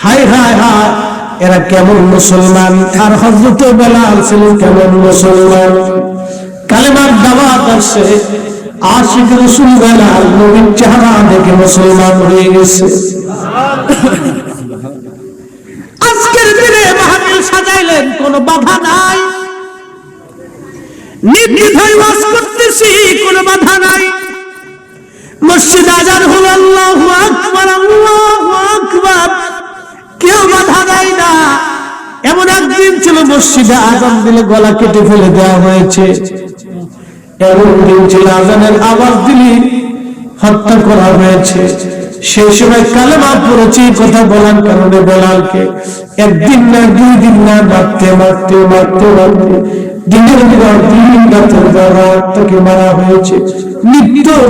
হায় হায় হায় এরা কেমন মুসলমান? আর হজরত বেলাল ছিলেন কেমন মুসলমান? কালেমার দাওয়াত আসছে আশিক রসুল বেলাল নবীর চেহারা দেখে মুসলমান হয়ে গেছে। আজকের দিনে মাহফিল সাজাইলেন, কোনো বাধা নাই। নির্দ্বিধায় ওয়াজ করতেছি, কোনো বাধা নাই। মসজিদ আজান হল, আল্লাহু আকবার আল্লাহু আকবার। কেউ বাধা দেয় না। এমন একদিন ছিল মসজিদে আজান দিলে গলা কেটে ফেলে দেওয়া হয়েছে। এমন দিন ছিল আজানের আওয়াজ দিলে হত্যা করা হয়েছে। সেই সময় কালেমা পড়েছি কথা বলার কারণে বেলালকে, একদিন না, দুই দিন না, মারতে মারতে মারতে মারতে।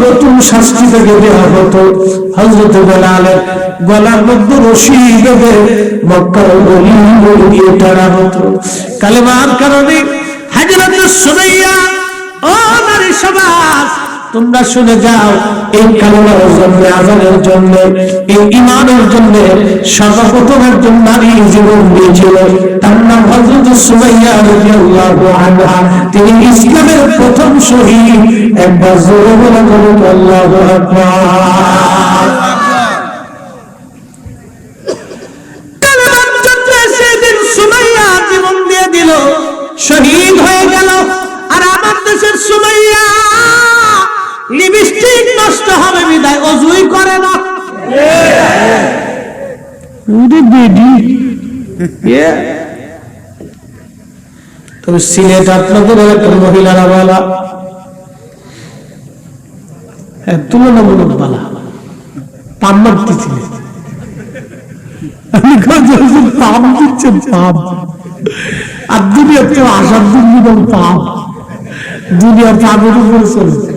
নতুন শাস্তি থেকে দেওয়া হতো। হজরত বেলালের গলার মধ্যে রশি বেঁধে মক্কার গলি দিয়ে টানা হতো। কালেমার কারণে হাজরত সুমাইয়া ও নারী সমাজ তোমরা শুনে যাও, এই কালিমার জন্য আজানের জন্য, এই ইমানের জন্য সর্বপ্রথম একজন নারী জীবন দিয়েছিল। তার নাম হযরত সুমাইয়া রাদিয়াল্লাহু আনহা। তিনি ইসলামের প্রথম শহীদ, একবার জোরে বলে আল্লাহু আকবার। ওরে বেডি তবে সিলেট আপনাদের এলাকার মহিলারা বলা। হ্যাঁ তুলনামূলক বলা। পাম মারতেছিলেন দিচ্ছেন পাপ আর দুনিয়ার তো আসার দিন দিলাম পাপ দুনিয়ার উপরে চলছে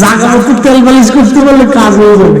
জাগা তেল মালিশ করতে পারলে কাজ হয়ে যাবে।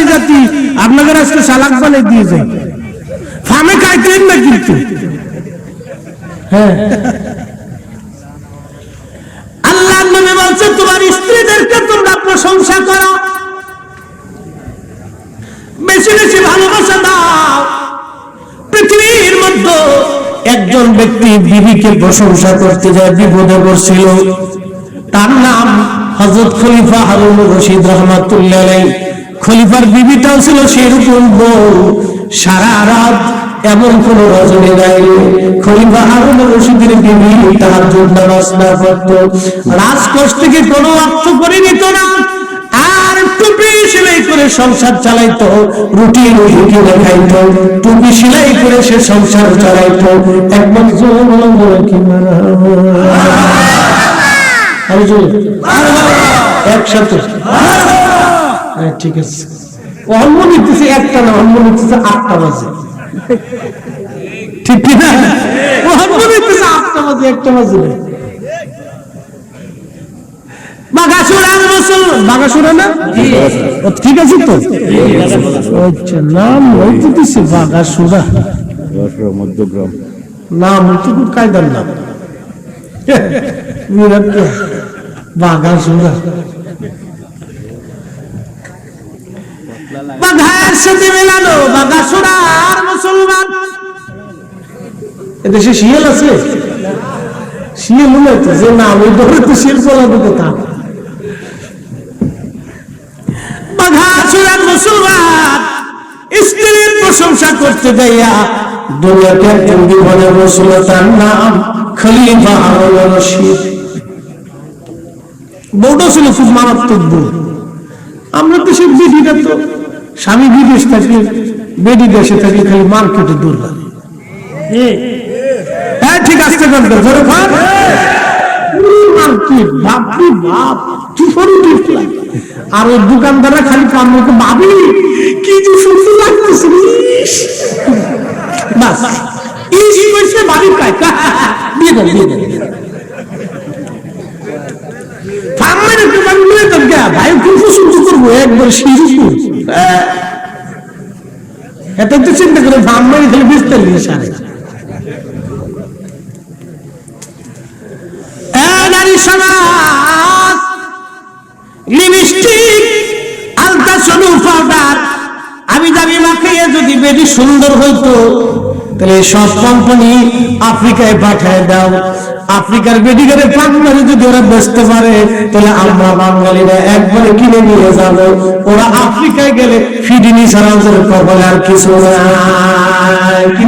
নারী জাতি আপনাদের আজকে সালাক বানিয়ে দিয়ে যায় ফামে খাইতেন না কিন্তু। হ্যাঁ। আল্লাহ বলছে তোমার স্ত্রীদেরকে তোমরা প্রশংসা করো। বেশি বেশি ভালোবাসা দাও। পৃথিবীর মধ্যে একজন ব্যক্তি বিবিকে প্রশংসা করতে যায়, বিপদে পড়ছিল। তার নাম হজরত খলিফা হারুন রশিদ রহমাতুল্লাহ খলিফার বিবিটাও ছিল সেরকম বউ। সারা রাত এমন কোন রজনী নাই। খলিফা হারুন রশিদের বিবি তার নামাজ না করত রাজকোষ থেকে কোনো অর্থ করে নিত না? আর টুপি সেলাই করে সংসার চালাইতো, রুটি রুটি কিনে খাইতো, টুপি সেলাই করে সে সংসার চালাইতো। একবার বলো কি একসাথে। ঠিক আছে। অন্য নিতেছে একটা না অন্য নিতেছে আটটা বাজে। ঠিক কি না অন্য নিতেছে আটটা বাজে একটা বাজে বাগাসুরা না? ঠিক আছে তো? আচ্ছা নাম ওই তো দিচ্ছে বাগাসুরা যশোর মধ্যগ্রাম। নাম খুব কায়দার নাম। বাগাসুরা বাঘার সাথে মেলানো বাগাসুরা আর মুসলমান। এদেশে শিয়াল আছে? শিয়াল মনে হতো যে নাম ওই ধরে তো শিয়াল চলাবে কোথা? বাঘাসুরা মুসলমান, স্ত্রীর প্রশংসা করতে যাইয়া দুনিয়াতে একজন বিপদে বসল তার নাম খলিফা রশিদ। বউটা ছিল খুব মারাত্মক বউ। আমরা তো সে বেডিটা তো স্বামী বিদেশ থাকি বেডি দেশে থাকি খালি মার্কেটে দূর লাগে হ্যাঁ ঠিক আছে বন্ধ ধরে খান। মার্কেট বাপরে বাপ কি করে আর ওই দোকানদাররা খালি কামড়কে ভাবি কি যে সুন্দর লাগতেছে। বাস করছে ভাবি দেন দেন। ফার্মের গা ভাই খুব একবার শিরুপুর এটা তো চিন্তা করে ফার্মের খালি বিস্তার নিয়ে সারে আমি দাবি মাখিয়ে যদি বেশি সুন্দর হইতো। তাহলে সব কোম্পানি আফ্রিকায় পাঠায় দাও। আফ্রিকার পান মারে যদি ওরা বেচতে পারে, তাহলে আমরা বাঙালিরা একবারে কিনে নিয়ে যাব। ওরা আফ্রিকায় গেলে ফিডিনি ছাড়া কপালে আর কিছু কি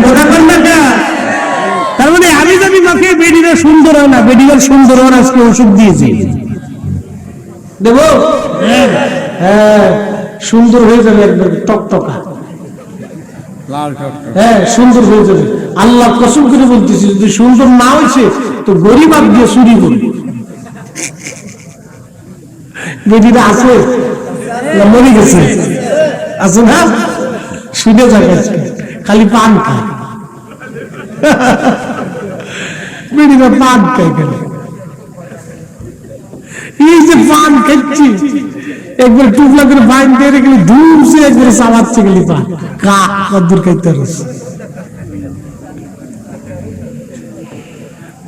তার মানে আমি যদি মাকে বেডিরা সুন্দর হয় না বেডিগার সুন্দর হওয়ার আজকে ওষুধ দিয়েছি। দেব? হ্যাঁ। সুন্দর হয়ে যাবে একবার টকটকা হ্যাঁ সুন্দর আল্লাহ কসম করে বলতেছি, যদি সুন্দর না হয়েছে, তো গরিব আর দিয়ে চুরি করবে। আছে মরে গেছে? আছে না? শুনে খালি পান খায়। পান খালি এই যে পান খাচ্ছি একবার টুকলা করে বাইন দিয়ে গেলে দূর সে একবার চালাচ্ছে গেলি পান কা কদ্দুর খাইতে রস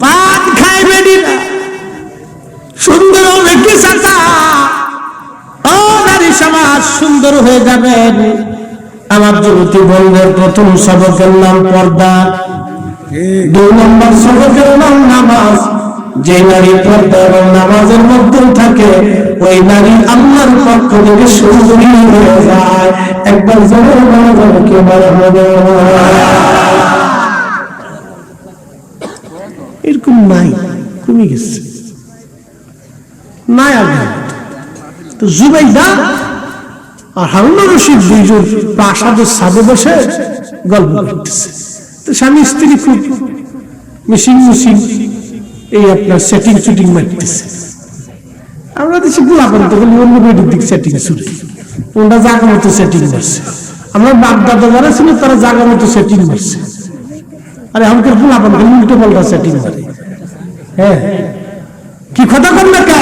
পান খাই বেডি সুন্দর ও নারী সমাজ সুন্দর হয়ে যাবেন আমার যুবতী বন্ধের প্রথম সবকের নাম পর্দা দুই নম্বর সবকের নাম নামাজ। যে নারী পর্দা এবং নামাজের মধ্যে থাকে, ওই নারী আল্লাহর পক্ষ থেকে সুন্দরী হয়ে যায়। একবার জোরে বলা যাবে কে বলা হবে? এরকম নাই, কমে গেছে। নাই আগে তো জুবাইদা আর হারুন রশিদ দুইজন প্রাসাদের সাদে বসে গল্প করতেছে। তো স্বামী স্ত্রী খুব মিশিং মিশিং এই আপনার সেটিং শুটিং মারতেছে। আমরা দেশে গোলাপন তো বলি অন্য বেডির দিক সেটিং শুরু ওনারা জাগা মতো সেটিং মারছে। আমরা বাপ দাদা যারা ছিল, তারা জাগা মতো সেটিং মারছে। আরে আমাকে গোলাপন খালি উল্টো পাল্টা সেটিং মারে। হ্যাঁ। কি কথা কর না কা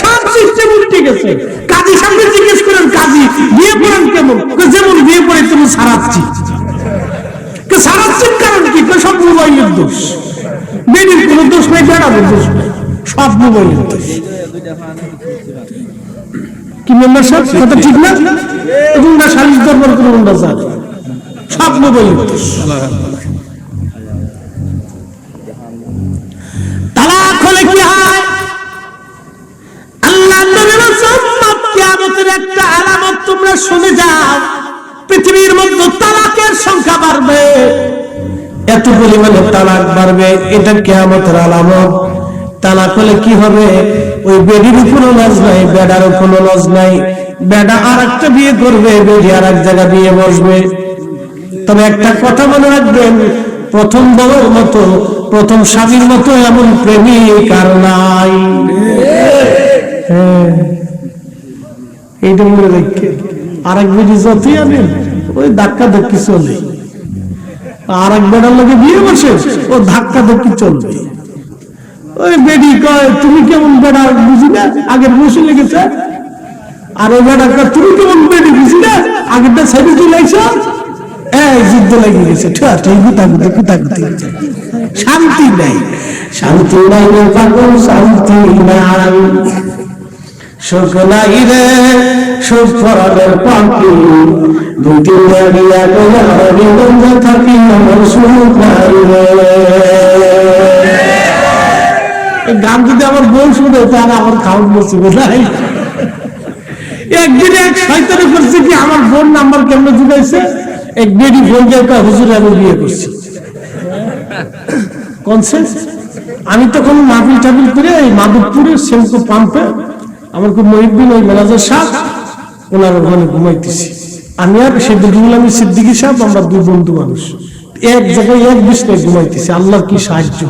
সব সিস্টেম উল্টে গেছে। কাজী সামনে জিজ্ঞেস করেন, কাজী, বিয়ে করেন কেমন? যেমন বিয়ে করে তেমন সারাচ্ছি। কে সারাচ্ছেন কারণ কি? সব মোবাইলের দোষ। বেডির কোনো দোষ নাই বেড়াবের দোষ নাই। সব মোবাইলের দোষ। কি মেম্বার সাহেব? কথা ঠিক না? এবং না সালিশ দরবার করে ওনারা যাবে সব মোবাইলের দোষ। তালাক হলে কি হয়? আল্লাহ নবীর সম্মত কিয়ামতের একটা আলামত তোমরা শুনে যাও। পৃথিবীর মধ্যে তালাকের সংখ্যা বাড়বে। এত পরিমাণে তালাক বাড়বে, এটা কিয়ামতের আলামত। তালাক হলে কি হবে? ওই বেডির কোনো লজ নাই, বেডার কোনো লজ নাই। বেডা আর একটা বিয়ে করবে, বেডি আর এক জায়গা বিয়ে বসবে। তবে একটা কথা মনে রাখবেন, প্রথম বউয়ের মতো, প্রথম স্বামীর মতো এমন প্রেমিক আর নাই। এইটা মনে রাখে আর এক বেটি যতই আনেন, ওই ধাক্কা ধাক্কি চলে। আর এক বেটার লোকে বিয়ে বসে ও ধাক্কা ধাক্কি চলবে। ওই বেডি কয়, তুমি কেমন বেড়া বুঝি না? আগের বসে লেগেছে। আর ওই বেটা কয়, তুমি কেমন বেডি বুঝি না? আগেরটা ছেড়ে এই যুদ্ধ লেগে গেছে গুতা গুতি শান্তি নাই শান্তি নাই পাগল, শান্তি নাই। আমার গান যদি আমার বউ শুনে, তাহলে আমার নাই। একদিন এক করছে কি, আমার বোন নাম্বার কেমনে জুগাইছে এক বেডি ফোন দিয়ে হুজুর, আমি বিয়ে করছি। কনসেন্স? আমি তখন মাহফিল টাবিল করে এই মাধবপুরের সেমকো পাম্পে আমার খুব মহিবিন ওই ম্যানেজার সাহেব ওনার ওখানে ঘুমাইতেছি। আমি আর দুজুল আমি সিদ্দিকি সাহেব আমরা দুই বন্ধু মানুষ। এক জায়গায় এক বিছনায় ঘুমাইতেছি আল্লাহর কি সাহায্য?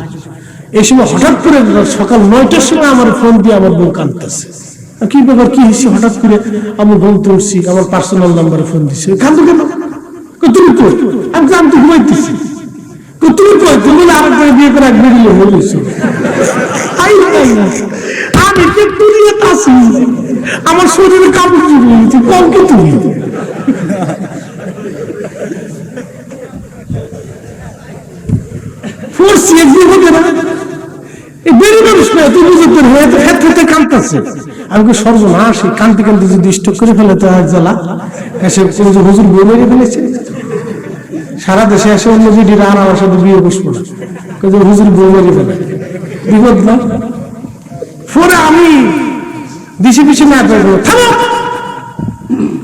এই সময় হঠাৎ করে সকাল নয়টার সময় আমার ফোন দিয়ে আমার বউ কাঁদতেছে। কি ব্যাপার কি হয়েছে হঠাৎ করে? আমি ঘুম তুলছি আমার পার্সোনাল নাম্বারে ফোন দিচ্ছে কান্দো কেন? তুমি কই? আমি কই, আমি তো ঘুমাইতেছি। তুমি কই? তুমি না আরেক বিয়ে করে এক বেরিয়ে আই আই আমি তো আমার শরীরে কাপড় জুড়ে গেছে কম কি তুমি আমি কি সর্বনাশ কান্তি কান্তি যদি করে ফেলে তো ফেলেছে। সারা দেশে এসে অন্য জিডির আর আমার সাথে বিয়ে বসবো না। হুজুর বই মেরে ফেলে। বিপদ না? দিশে পিছিয়ে না করব থামো।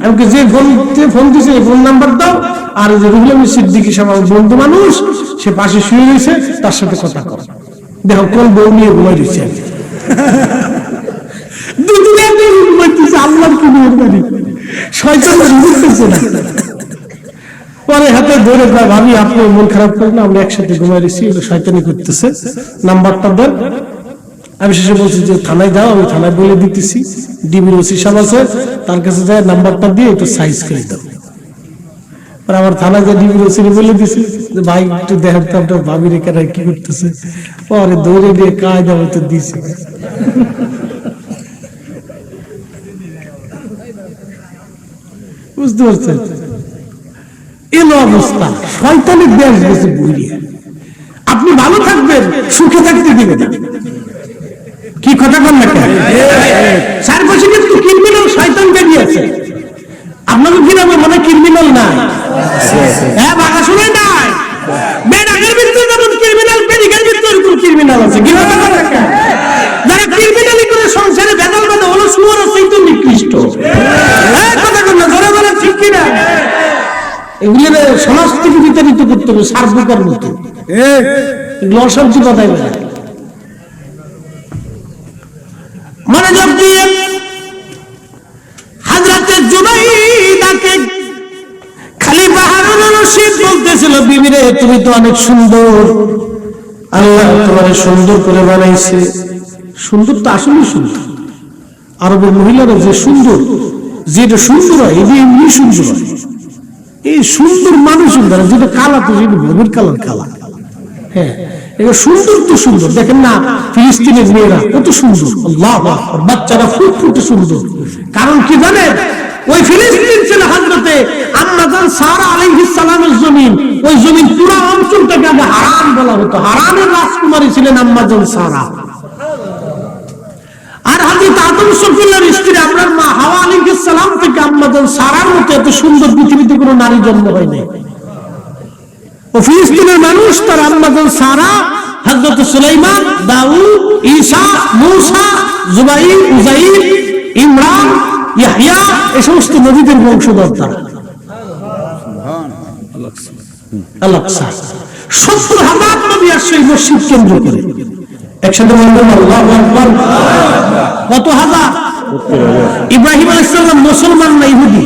আমাকে যে ফোন ফোন দিছে ফোন নাম্বার দাও। আর যে রুহুল সিদ্দিকী আমার বন্ধু মানুষ, সে পাশে শুয়ে রয়েছে, তার সাথে কথা কর। দেখো, কোন বউ নিয়ে ঘুমাই দিচ্ছে পরে হাতে ধরে ভাবি, আপনি মন খারাপ করেন আমরা একসাথে ঘুমাই দিচ্ছি শয়তানি করতেছে। নাম্বারটা দেন। আমি শেষে বলছি যে, থানায় যাও আমি থানায় বলে দিতেছি। ডিবির ওসি সাহেব আছে, তার কাছে যায় নাম্বারটা দিয়ে একটু সাইজ করে দাও। আমার থানায় যে ডিবির বলে দিছি, যে, ভাই, একটু দেখেন তো আপনার ভাবি রেখে কি করতেছে? পরে দৌড়ে দিয়ে কায়দা হয়তো দিছি। বুঝতে পারছেন? এলো অবস্থা। শয়তানের দেশ গেছে আপনি ভালো থাকবেন, সুখে থাকতে দিবেন। কথা বল না ক্রিমিনাল শয়তান বেরিয়েছে আপনাদের গ্রামে মনে ক্রিমিনাল নাই। হ্যাঁ বাঘা শুনে নাই। বেড়াগের ভিতরে যেমন ক্রিমিনাল বেড়িগের ভিতরে কোন ক্রিমিনাল আছে। কি যারা ক্রিমিনালি করে সংসারে হলো সুয়ার তো নিকৃষ্ট। হ্যাঁ কথা না জোরে বলে ঠিক কিনা? এগুলো সমাজ থেকে বিতাড়িত করতে হবে সার্বকার মতো এগুলো অসহ্য কথাই বলে বিবিরে তুমি তো অনেক সুন্দর। আল্লাহ তোমার সুন্দর করে বানাইছে। সুন্দর তো আসলে সুন্দর। আরবের মহিলারা যে সুন্দর, যেটা সুন্দর হয় এটা এমনি সুন্দর হয়। এই সুন্দর মানুষ সুন্দর যেটা কালা তো কালার কালা। হ্যাঁ এটা সুন্দর তো সুন্দর। দেখেন না, ফিলিস্তিনের মেয়েরা কত সুন্দর। বাচ্চারা ফুট ফুটে সুন্দর। কারণ কি জানেন? ওই ফিলিস্তিন ছিল হাজরতে সারা জমিন। ওই জমিন পুরো অঞ্চলটাকে আগে বলা হতো। রাজকুমারী ছিলেন আম্মাজান সারা। আর হাজরত আদম স্ত্রী আপনার মা হাওয়া সালাম থেকে আম্মাজান সারার মতো এত সুন্দর পৃথিবীতে কোনো নারী জন্ম হয় নাই। ও ফিলিস্তিনের মানুষ তার আম্মাজান সারা, হযরত সুলাইমান, দাউদ, ঈসা, মূসা, জুবাইর উজাইর ইমরান ইয়াহইয়া এই সমস্ত নবীদের বংশধর তারা সত্তর হাজার নবী আসছে এই মসজিদ কেন্দ্র করে। একসাথে বলবেন আল্লাহু আকবার। কত হাজার? ইব্রাহিম আলাইহিস মুসলমান না ইহুদি?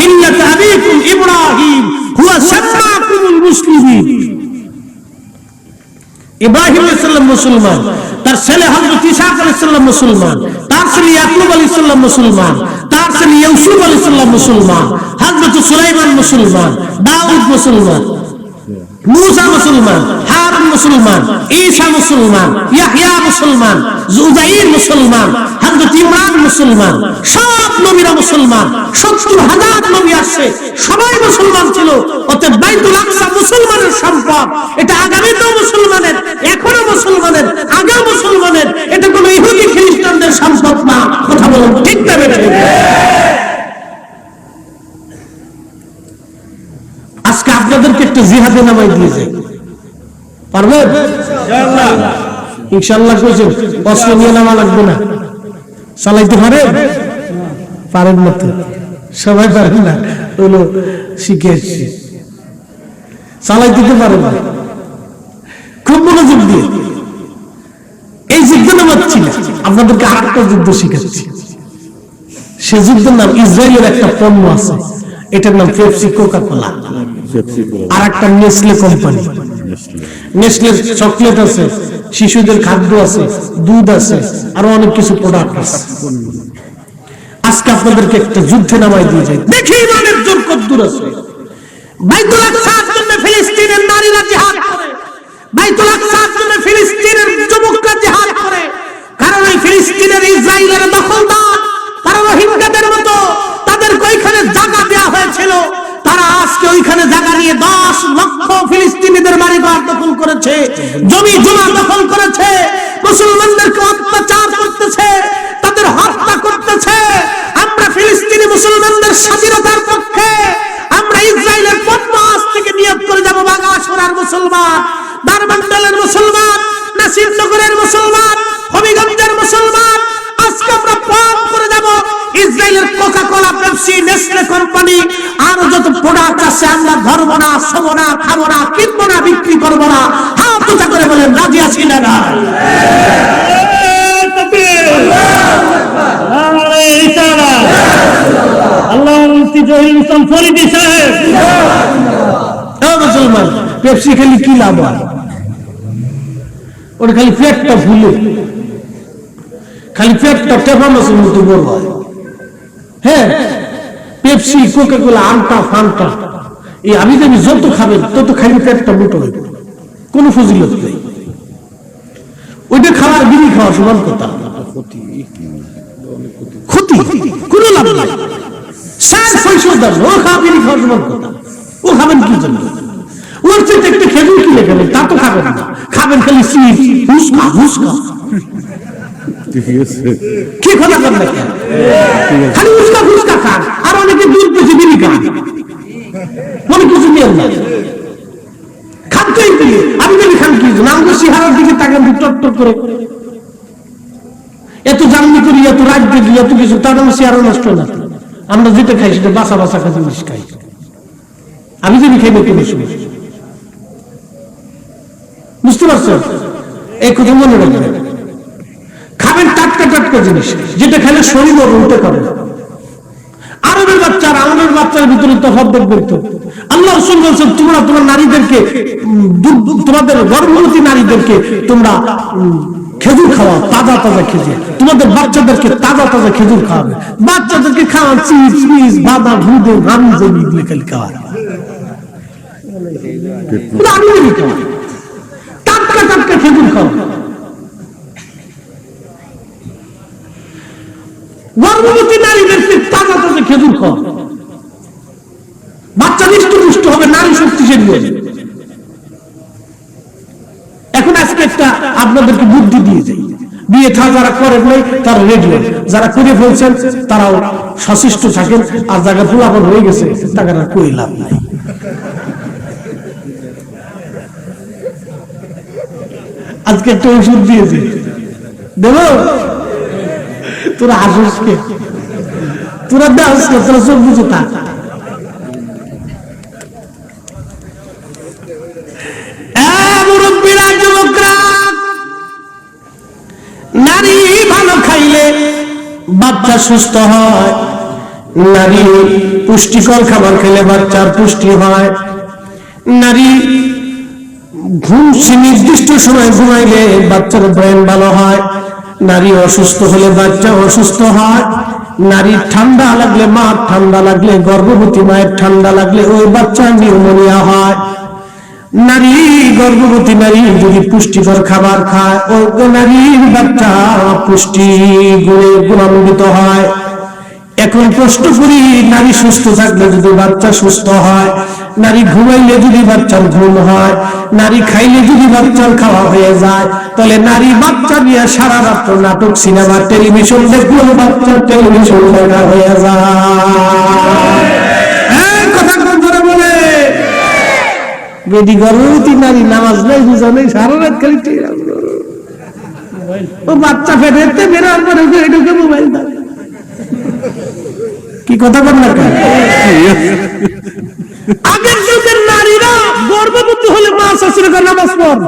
মিল্লাত আবিকুম ইব্রাহিম হুয়া সাম্মাকুমুল মুসলিমিন। ইব্রাহিম আলাইহিস মুসলমান। তার ছেলে হযরত ঈসা আলাইহিস সালাম মুসলমান, তার ছেলে ইয়াকুব আলাইহিস সালাম মুসলমান, তার ছেলে ইউসুফ আলাইহিস সালাম মুসলমান, হযরত সুলাইমান মুসলমান, দাউদ মুসলমান, মুসা মুসলমান, হারুন মুসলমান, ঈসা মুসলমান, ইয়াহইয়া মুসলমান জুজাইর মুসলমান, হযরত ইমরান মুসলমান, সব নবীরা মুসলমান, সত্তর হাজার নবী আসছে, সবাই মুসলমান ছিল, অতএব বাইতুল আকসা মুসলমানের সম্পদ, এটা আগামীতেও মুসলমানের, এখনও মুসলমানের, আগেও মুসলমানের, এটা কোনো ইহুদি খ্রিস্টানদের সম্পদ না, কথা বলুন ঠিক না আজকে আপনাদেরকে একটু জিহাদে নামাই দিয়ে যাই। পারবেন? ইনশাল্লাহ কইছেন অস্ত্র নিয়ে নামা লাগবে না। চালাইতে পারেন? পারেন না তো সবাই পারেন না হলো শিখে এসছি চালাই দিতে পারে না। খুব মনোযোগ দিয়ে। এই যুদ্ধ নামাচ্ছি না, আপনাদেরকে আর একটা যুদ্ধ শিখাচ্ছি। সে যুদ্ধের নাম ইসরায়েলের একটা পণ্য আছে, এটার নাম পেপসি কোকা কোলা আর একটা নেসলে কোম্পানি। নেসলে নেসলের চকলেট আছে, শিশুদের খাদ্য আছে, দুধ আছে, আরও অনেক কিছু প্রোডাক্ট আছে। আজকে আপনাদেরকে একটা যুদ্ধে নামাই দিয়ে যায় দেখি ইমানের জোর কদ্দুর আছে। বাইতুল আকসার জন্য ফিলিস্তিনের নারীরা জিহাদ করে। বাইতুল আকসার জন্য ফিলিস্তিনের যুবকরা জিহাদ করে। কারণ এই ফিলিস্তিনের ইসরায়েলের দখলদার, তারা রোহিঙ্গাদের মতো। তাদেরকে ওইখানে জায়গা দেওয়া হয়েছিল। তারা আজকে ওইখানে জায়গা নিয়ে দশ লক্ষ ফিলিস্তিনিদের বাড়ি ঘর দখল করেছে। জমি জমা দখল করেছে। মুসলমানদেরকে অত্যাচার করতেছে। তাদের হত্যা করতেছে। আমরা ফিলিস্তিনি মুসলমানদের স্বাধীনতার পক্ষে, আমরা ইসরায়েলের পণ্য আজ থেকে নিয়োগ করে যাব বাগাসরার মুসলমান দারমন্ডলের মুসলমান, নাসিরনগরের মুসলমান, হবিগঞ্জের মুসলমান। আজকে আমরা পান করে যাব। ইসরায়েলের Coca Cola Pepsi Nestle company আর যত প্রোডাক্ট আছে, আমরা না শোবো না, খাব না, কিনবো না, বিক্রি করব না। হাত উঁচা করে বলেন, রাজি আছি না না ও মুসলমান পেপসি কি লাভ হয়? ওটা খালি পেটটা ফুলে। খালি পেটটা টেপা মতো বড় হয়। হ্যাঁ পেপসি কোলা আমটা ফান্টা। এই আমি তুমি যত খাবেন, তত খালি পেটটা মোটো হইব। কোনো ফজিলত নেই। ওইটা খাওয়ার বিড়ি খাওয়া সমান কথা। ক্ষতি। কোনো লাভ নাই। ও ও খাবেন কিনে খাবেন খাবেন আর অনেকে খান। মনে কিছু নিয়ে না খান তো আমি যদি খান কি সিহারার দিকে টট টট করে। এত জামনি করি, এত রাত দেখি এত কিছু, তার আমার সিহারা নষ্ট না। আমরা যেটা খাই সেটা বাসা বাসা খাতে বেশি খাই। আমি যদি খাই বেশি বেশি বেশি? বুঝতে পারছ এই কথা মনে রাখবেন। খাবেন টাটকা টাটকা জিনিস, যেটা খেলে শরীর উল্টে করে। আরবের বাচ্চার ভিতরে তফাৎ দেখবেন তো আল্লাহ রসুল বলছেন, তোমরা তোমার নারীদেরকে তোমাদের গর্ভবতী নারীদেরকে তোমরা খেজুর খাওয়া তাজা তাজা খেজুর। তোমাদের বাচ্চাদেরকে তাজা তাজা খেজুর খাওয়াবে। বাচ্চাদেরকে খাওয়া চিজ, মিজ, বাদাম হুদে হামি জমি এগুলো খালি খাওয়া কিন্তু আমি যদি খাওয়া টাটকা টাটকা খেজুর খাওয়া গর্ভবতী নারীদেরকে তাজা তাজা খেজুর খাওয়া বাচ্চা নিষ্ঠ হবে, নারী শক্তিশালী হবে এখন আজকে একটা আপনাদেরকে বুদ্ধি দিয়ে যাই বিয়ে থা, যারা করেন নাই, তারা রেডি যারা করে ফেলছেন, তারাও সশিষ্ট থাকেন। আর যারা ফুলাপন হয়ে গেছে তাকে কই লাভ নাই। আজকে একটা ওষুধ দিয়েছে দেব? তোরা হাসিস কে? তোরা দাস তোরা সব বুঝে থাক। সুস্থ হয়। নারী পুষ্টিকর খাবার খেলে বাচ্চার পুষ্টি হয়। নারী ঘুম নির্দিষ্ট সময় ঘুমাইলে বাচ্চার ব্রেন ভালো হয়। নারী অসুস্থ হলে বাচ্চা অসুস্থ হয়। নারীর ঠান্ডা লাগলে মা ঠান্ডা লাগলে গর্ভবতী মায়ের ঠান্ডা লাগলে ওই বাচ্চা নিউমোনিয়া হয়। নারী, গর্ভবতী নারী যদি পুষ্টিকর খাবার খায় ওই নারীর বাচ্চা পুষ্টি গুণে গুণান্বিত হয়। এখন প্রশ্ন করি, নারী সুস্থ থাকলে যদি বাচ্চা সুস্থ হয়, নারী ঘুমাইলে যদি বাচ্চার ঘুম হয়, নারী খাইলে যদি বাচ্চার খাওয়া হয়ে যায়, তাহলে নারী বাচ্চা নিয়ে সারা রাত্র নাটক, সিনেমা, টেলিভিশন দেখলেও বাচ্চার টেলিভিশন দেখা হয়ে যায় এই কথা কোন ধরে বলে বেদি গর্ভবতী নারী, নামাজ নেই বুঝা নেই, সারা রাত খালি। ও বাচ্চা ফেটে পরে ঢুকে মোবাইল দেয় কি কথা আগের যুগের নারীরা গর্ভবতী হলে মা শাশুড়ি নামাজ পড়,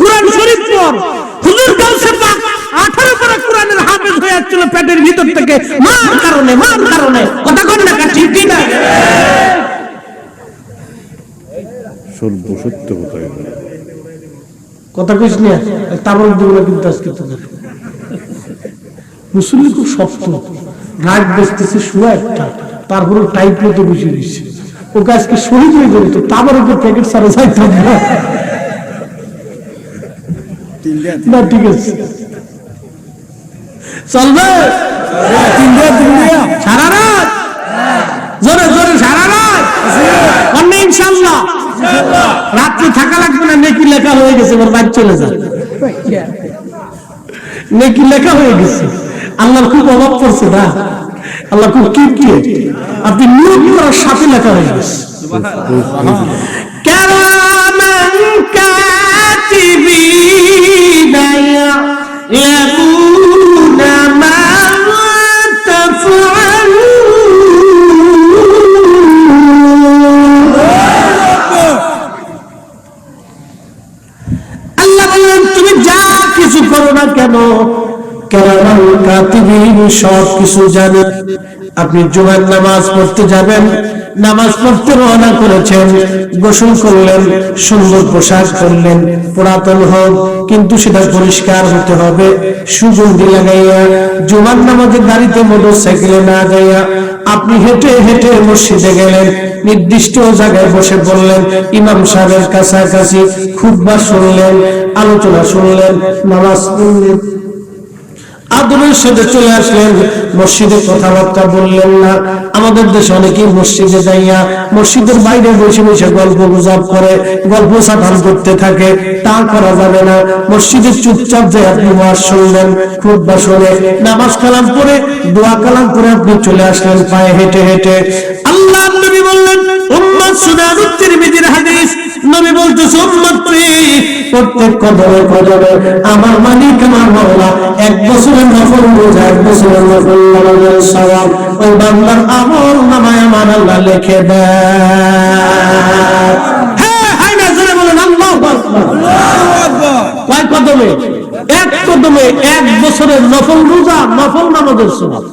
কোরআন শরীফ পড়। হুজুর পাক আঠারো পারা কোরআনের হাফেজ হয়ে যাচ্ছিল পেটের ভিতর থেকে। মার কারণে মার কারণে। কথা কন না ঠিক না সর্বসত্য কথা এগুলো। কথা কইস না তাবল দিব না কিন্তু আজকে তোদের মুসল্লি খুব শক্ত। রাগ বসতেছে শুয়া একটা তারপরে টাইপ মতো বসে দিচ্ছে ওকে আজকে শহীদ হয়ে যাবে তো তাবার উপর প্যাকেট সারা যাইতাম না। না ঠিক আছে। চলবে? সারা রাত? জোরে জোরে সারা রাত অন্য ইনশাল্লাহ রাত্রে থাকা লাগবে না, নেকি লেখা হয়ে গেছে ওর বাইক চলে যায়। নেকি লেখা হয়ে গেছে। আল্লাহর খুব অভাব পড়ছে না? আল্লাহ খুব কি কি? আপনি নিয়োগ করার সাথে লেখা হয়ে গেছে। কেরামান কাতিবিনা ইয়াকুম কেন? কেরামান কাতিবিন সব কিছু জানে আপনি জুমার নামাজ পড়তে যাবেন নামাজ পড়তে রওনা করেছেন, গোসল করলেন, সুন্দর পোশাক করলেন পুরাতন হোক, কিন্তু সেটা পরিষ্কার হতে হবে। সুগন্ধি লাগাইয়া, জুমার নামাজের গাড়িতে মোটর সাইকেলে না যাইয়া আপনি হেঁটে হেঁটে মসজিদে গেলেন, নির্দিষ্ট জায়গায় বসে বললেন ইমাম সাহেবের কাছাকাছি খুববা শুনলেন, আলোচনা শুনলেন, নামাজ পড়লেন। আদরের সাথে চলে আসলেন। মসজিদে কথাবার্তা বললেন না। আমাদের দেশে অনেকেই মসজিদে যাইয়া মসজিদের বাইরে বসে বসে গল্প গুজব করে, গল্প সাধান করতে থাকে। তা করা যাবে না। মসজিদে চুপচাপ যে আপনি ওয়াজ শুনলেন খুব বা শুনে, নামাজ কালাম পরে দোয়া কালাম করে আপনি চলে আসলেন পায়ে হেঁটে হেঁটে। আল্লাহ বললেন সুনান তিরমিজির হাদিস নবী বলতেছে উম্মত প্রত্যেক কদমে কদমে আমার মালিক আমার মাওলা এক বছরের নফল রোজা এক বছরের নফল নামাজের সওয়াব। ওই বান্দার আমল নামায় আমার আল্লাহ লিখে দেয় হ্যাঁ হাই না জোরে বলেন আল্লাহু আকবার। কয় কদমে? এক কদমে এক বছরের নফল রোজা নফল নামাজের সওয়াব।